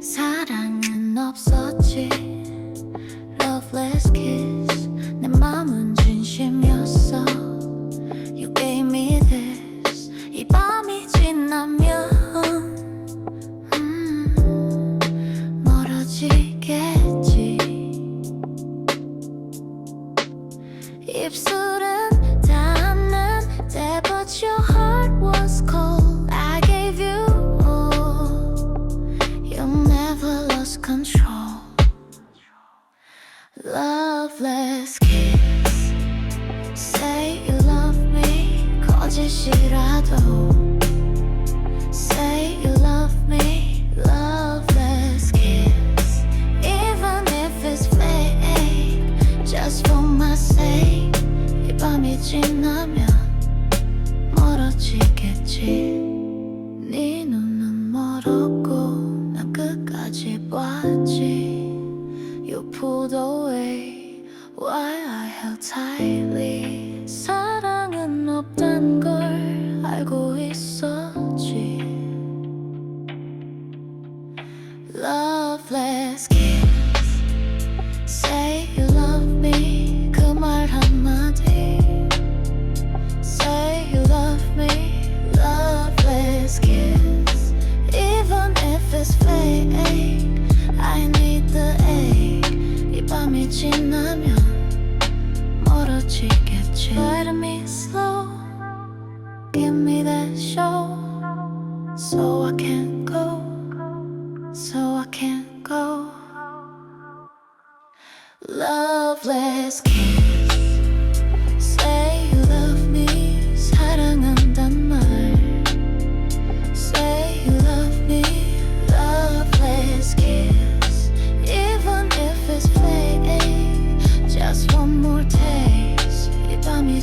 사랑은 없었지. Loveless kiss. 내 마음은 진심이었어. You gave me this. 이 밤이 지나면 음, 멀어지겠지. 입술에 control Loveless kiss Say you love me 거짓이라도 Say you love me Loveless kiss Even if it's fake Just for my sake 이 밤이 지나면 멀어지겠지 네 눈은 멀었 pulled away. While I held tightly Get you, me slow. Give me that show. So I can't go. So I can't go. Loveless kiss.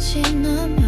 지나면